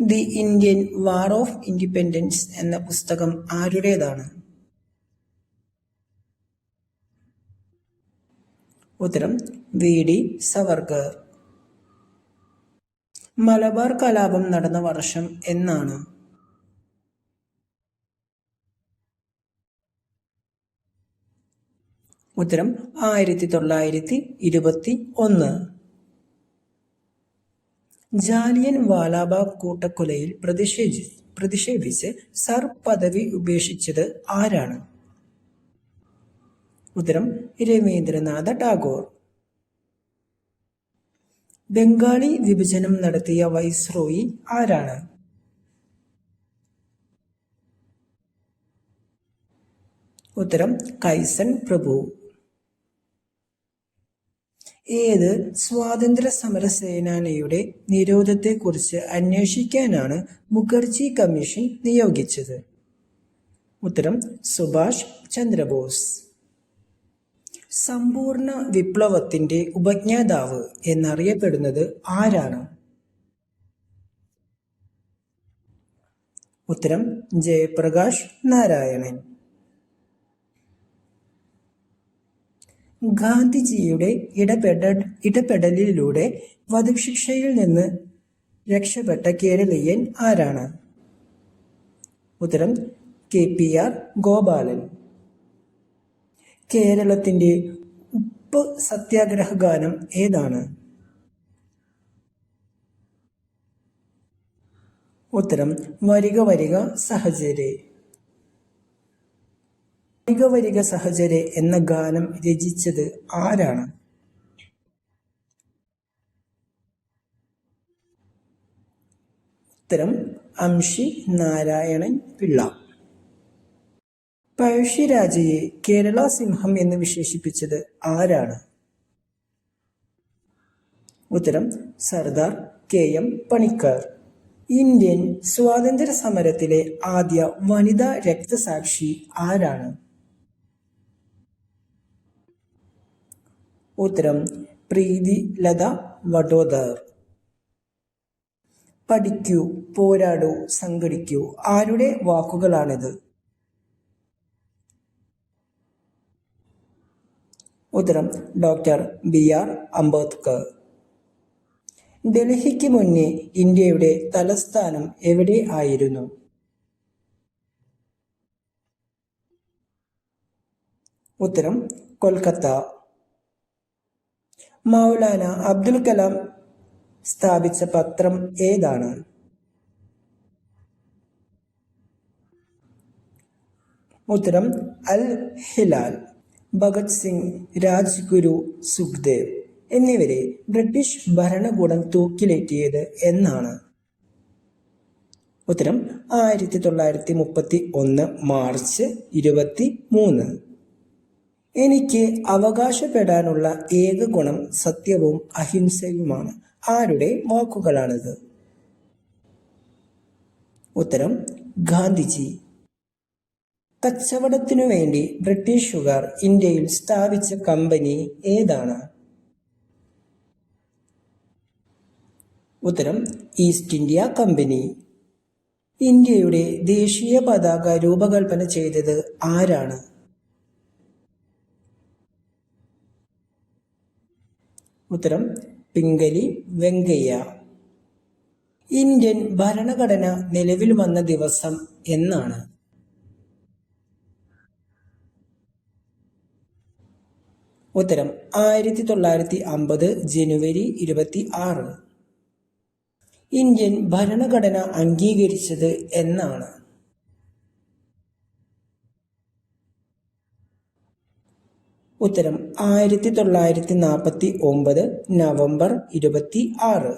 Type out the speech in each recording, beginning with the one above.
The Indian war of independence എന്ന പുസ്തകം ആരുടേതാണ്? ഉത്തരം വി. ഡി. സവർഗർ മലബാർ കലാപം നടന്ന വർഷം എന്നാണ്. ഉത്തരം ആയിരത്തി തൊള്ളായിരത്തി ഇരുപത്തി ഒന്ന്. ജാലിയൻ വാലാബാഗ് കൂട്ടക്കൊലയിൽ പ്രതിഷേധി പ്രതിഷേധിച്ച് സർ പദവി ഉപേക്ഷിച്ചത് ആരാണ്? ഉത്തരം രവീന്ദ്രനാഥ ടാഗോർ. ബംഗാളി വിഭജനം നടത്തിയ വൈസ്രോയി ആരാണ്? ഉത്തരം കൈസൺ പ്രഭു. ഏത് സ്വാതന്ത്ര്യ സമര സേനാനിയുടെ നിരോധത്തെക്കുറിച്ച് അന്വേഷിക്കാനാണ് മുഖർജി കമ്മീഷൻ നിയോഗിച്ചത്? ഉത്തരം സുഭാഷ് ചന്ദ്രബോസ്. സമ്പൂർണ വിപ്ലവത്തിന്റെ ഉപജ്ഞാതാവ് എന്നറിയപ്പെടുന്നത് ആരാണ്? ഉത്തരം ജയപ്രകാശ് നാരായണൻ. ഗാന്ധിജിയുടെ ഇടപെട ഇടപെടലിലൂടെ വധശിക്ഷയിൽ നിന്ന് രക്ഷപ്പെട്ട കേരളീയൻ ആരാണ്? ഉത്തരം കെ പി ആർ ഗോപാലൻ. കേരളത്തിന്റെ ഉപ്പ് സത്യാഗ്രഹ ഗാനം ഏതാണ്? ഉത്തരം വരിക വരിക സഹചരെ. വരിക വരിക എന്ന ഗാനം രചിച്ചത് ആരാണ്? ഉത്തരം അംഷി നാരായണൻ പിള്ള. പഴശ്ശിരാജയെ കേരള സിംഹം എന്ന് വിശേഷിപ്പിച്ചത് ആരാണ്? ഉത്തരം Sardar K M Panikkar. Indian സ്വാതന്ത്ര്യ സമരത്തിലെ ആദ്യ വനിതാ രക്തസാക്ഷി ആരാണ്? ഉത്തരം പ്രീതി ലത വഡോദർ. പഠിക്കൂ പോരാടൂ സംഘടിക്കൂ. ആരുടെ വാക്കുകളാണിത്? ഉത്തരം ഡോക്ടർ ബി ആർ അംബേദ്കർ. ഡൽഹിക്ക് മുന്നേ ഇന്ത്യയുടെ തലസ്ഥാനം എവിടെ ആയിരുന്നു? ഉത്തരം കൊൽക്കത്ത. മൗലാന അബ്ദുൽ കലാം സ്ഥാപിച്ച പത്രം ഏതാണ്? ഉത്തരം അൽ ഹിലാൽ ഭഗത് സിംഗ് രാജ്ഗുരു സുഖ്ദേവ് എന്നിവരെ ബ്രിട്ടീഷ് ഭരണകൂടം തൂക്കിലേറ്റിയത് എന്നാണ്. ഉത്തരം ആയിരത്തി തൊള്ളായിരത്തി മുപ്പത്തി ഒന്ന് മാർച്ച് ഇരുപത്തി മൂന്ന്. എനിക്ക് അവകാശപ്പെടാനുള്ള ഏക ഗുണം സത്യവും അഹിംസയുമാണ്. ആരുടെ വാക്കുകളാണിത്? ഉത്തരം ഗാന്ധിജി. കച്ചവടത്തിനു വേണ്ടി ബ്രിട്ടീഷുകാർ ഇന്ത്യയിൽ സ്ഥാപിച്ച കമ്പനി ഏതാണ്? ഉത്തരം ഈസ്റ്റ് ഇന്ത്യ കമ്പനി. ഇന്ത്യയുടെ ദേശീയ പതാക രൂപകൽപ്പന ചെയ്തത് ആരാണ്? ഉത്തരം പിംഗലി വെങ്കയ്യ. ഇന്ത്യൻ ഭരണഘടന നിലവിൽ വന്ന ദിവസം എന്നാണ്. ഉത്തരം ആയിരത്തി തൊള്ളായിരത്തി അമ്പത് ജനുവരി ഇരുപത്തി ആറ് ഇന്ത്യൻ ഭരണഘടന അംഗീകരിച്ചത് എന്നാണ്. ഉത്തരം ആയിരത്തി തൊള്ളായിരത്തി നാൽപ്പത്തി ഒമ്പത് നവംബർ ഇരുപത്തി ആറ്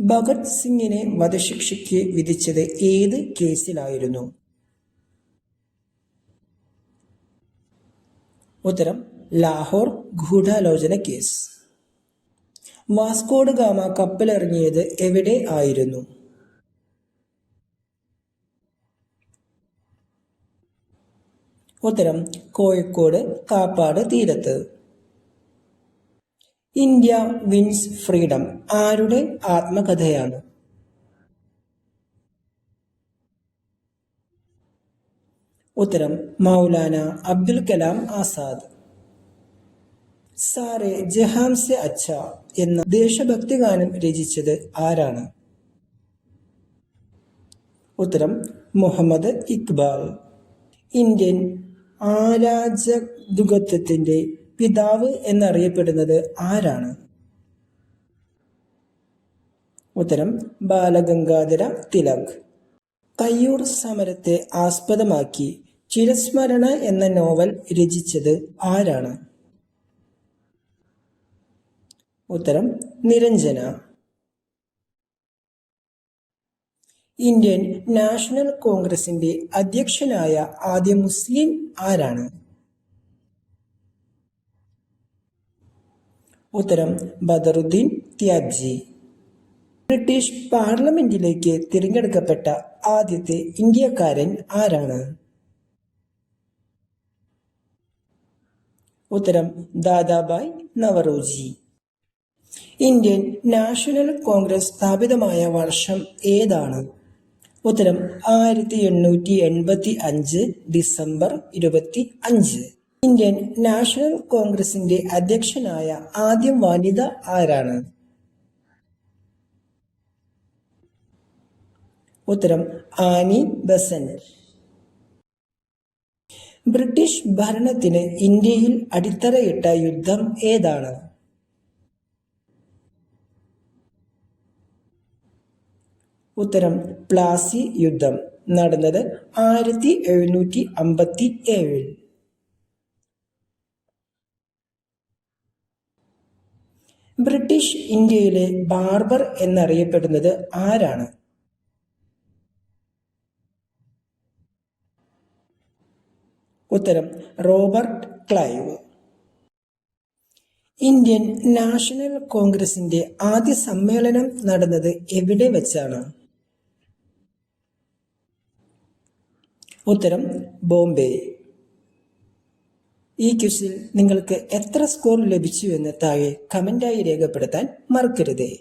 ഭഗത് സിംഗിനെ വധശിക്ഷയ്ക്ക് വിധിച്ചത് ഏത് കേസിലായിരുന്നു? ഉത്തരം ലാഹോർ ഗൂഢാലോചന കേസ്. വാസ്കോഡ് ഗാമ കപ്പലിറങ്ങിയത് എവിടെ ആയിരുന്നു? ഉത്തരം കോഴിക്കോട് കാപ്പാട് തീരത്ത്. ഇന്ത്യ വിൻസ് ഫ്രീഡം ആരുടെ ആത്മകഥയാണ്? ഉത്തരം മൗലാന അബ്ദുൽ കലാം ആസാദ്. സാറെ ജഹാം അച്ഛ എന്ന ദേശഭക്തി ഗാനം രചിച്ചത് ആരാണ്? ഉത്തരം മുഹമ്മദ് ഇക്ബാൽ. ഇന്ത്യൻ ആരാജകത്വത്തിന്റെ പിതാവ് എന്നറിയപ്പെടുന്നത് ആരാണ്? ഉത്തരം ബാലഗംഗാധര തിലക്. കയ്യൂർ സമരത്തെ ആസ്പദമാക്കി ചിരസ്മരണ എന്ന നോവൽ രചിച്ചത് ആരാണ്? ഉത്തരം നിരഞ്ജന. ഇന്ത്യൻ നാഷണൽ കോൺഗ്രസിന്റെ അധ്യക്ഷനായ ആദ്യ മുസ്ലിം ആരാണ്? ഉത്തരം ബദറുദ്ദീൻ ത്യാബ്ജി ബ്രിട്ടീഷ് പാർലമെന്റിലേക്ക് തിരഞ്ഞെടുക്കപ്പെട്ട ആദ്യത്തെ ഇന്ത്യക്കാരൻ ആരാണ്? ഉത്തരം Dadabhai Naoroji. Indian National Congress സ്ഥാപിതമായ വർഷം ഏതാണ്? ഉത്തരം ആയിരത്തി എണ്ണൂറ്റി എൺപത്തി അഞ്ച് ഡിസംബർ ഇരുപത്തി അഞ്ച് ഇന്ത്യൻ നാഷണൽ കോൺഗ്രസിന്റെ അധ്യക്ഷനായ ആദ്യ വനിത ആരാണ്? ഉത്തരം ആനി ബസൻ. ബ്രിട്ടീഷ് ഭരണത്തിന് ഇന്ത്യയിൽ അടിത്തറയിട്ട യുദ്ധം ഏതാണ്? ഉത്തരം പ്ലാസി യുദ്ധം. നടന്നത് ആയിരത്തി എഴുന്നൂറ്റി അമ്പത്തി ഏഴിൽ ബ്രിട്ടീഷ് ഇന്ത്യയിലെ ബാർബർ എന്നറിയപ്പെടുന്നത് ആരാണ്? ഉത്തരം റോബർട്ട് ക്ലൈവ്. ഇന്ത്യൻ നാഷണൽ കോൺഗ്രസിന്റെ ആദ്യ സമ്മേളനം നടന്നത് എവിടെ വെച്ചാണ്? ഉത്തരം ബോംബെ. ഈ ക്വിസിൽ നിങ്ങൾക്ക് എത്ര സ്കോർ ലഭിച്ചു എന്ന് താഴെ കമന്റായി രേഖപ്പെടുത്താൻ മറക്കരുതേ.